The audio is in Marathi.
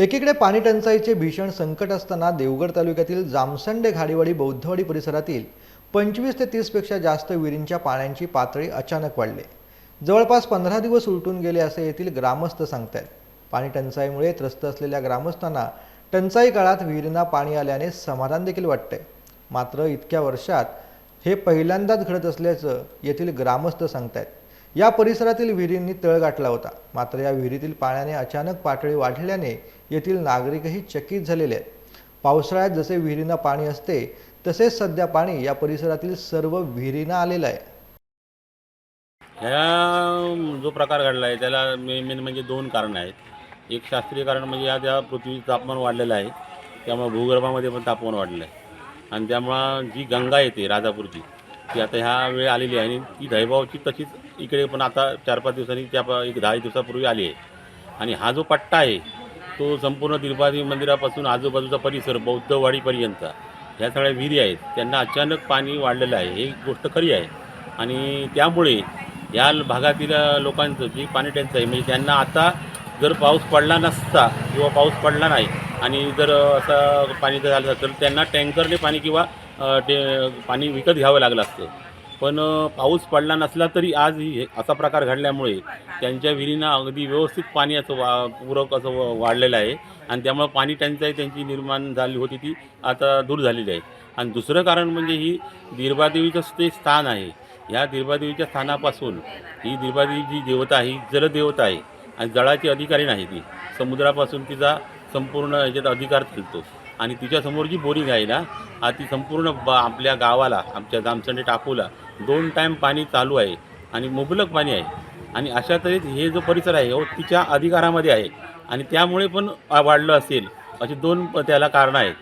एकीकडे पाणी टंचाईचे भीषण संकट असताना देवगड तालुक्यातील जामसंडे घाडीवाडी बौद्धवाडी परिसरातील पंचवीस ते तीसपेक्षा जास्त विहिरींच्या पाण्याची पातळी अचानक वाढली. जवळपास पंधरा दिवस उलटून गेले असे येथील ग्रामस्थ सांगतात पाणी टंचाईमुळे त्रस्त असलेल्या ग्रामस्थांना टंचाई काळात विहिरींना पाणी आल्याने समाधान देखील वाटते. मात्र इतक्या वर्षात हे पहिल्यांदाच घडत असल्याचं येथील ग्रामस्थ सांगतात या परिसरातील विहिरींनी तळ गाठला होता. मात्र या विहिरीतील पाण्याने अचानक पातळी वाढल्याने येथील नागरिकही चकित झालेले आहेत. पावसाळ्यात जसे विहिरींना पाणी असते तसेच सध्या पाणी या परिसरातील सर्व विहिरींना आलेलं आहे. ह्या जो प्रकार घडला आहे त्याला मेन मेन म्हणजे दोन कारणं आहेत. एक शास्त्रीय कारण म्हणजे या त्या पृथ्वीचं तापमान वाढलेलं आहे. त्यामुळे भूगर्भामध्ये पण तापमान वाढलं आहे आणि त्यामुळं जी गंगा येते राजापूरची ती आता ह्या वेळ आलेली आहे आणि ती धैभावची तशीच इकडे पण आता चार पाच दिवसांनी त्या एक दहा दिवसापूर्वी आली आहे. आणि हा जो पट्टा आहे तो संपूर्ण तिरुपती मंदिरापासून आजूबाजूचा परिसर बौद्धवाडीपर्यंत ह्या सगळ्या विहिरी आहेत त्यांना अचानक पाणी वाढलेलं आहे. ही गोष्ट खरी आहे. आणि त्यामुळे या भागातील लोकांचं जी पाणी टंचाई म्हणजे त्यांना आता जर पाऊस पडला नसता किंवा पाऊस पडला नाही आणि जर असं पाणी जर झालं तर त्यांना टँकरने पाणी किंवा ते पाणी विकत घ्यावं लागलं असतं. पण पाऊस पडला नसला तरी आज ही असा प्रकार घडल्यामुळे त्यांच्या विहिरींना अगदी व्यवस्थित पाणी असं वा पूरक असं व- वाढलेलं आहे. आणि त्यामुळं पाणी टंचाई त्यांची निर्माण झाली होती ती आता दूर झालेली आहे. आणि दुसरं कारण म्हणजे ही दीर्बादेवीचं ते स्थान आहे. ह्या दीर्बादेवीच्या स्थानापासून ही दिरबादेवी जी देवता आहे ही जलदेवता आहे. आणि जळाची अधिकारी नाही ती. समुद्रापासून तिचा संपूर्ण याच्यात अधिकार चालतो आणि तिच्यासमोर जी बोरिंग आहे ना हा ती संपूर्ण बा आपल्या गावाला आमच्या जामसंडे टाकूला दोन टाईम पाणी चालू आहे आणि मुबलक पाणी आहे. आणि अशा तऱ्हे हे जो परिसर आहे हो तिच्या अधिकारामध्ये आहे. आणि त्यामुळे पण वाढलं असेल अशी दोन त्याला कारणं आहेत.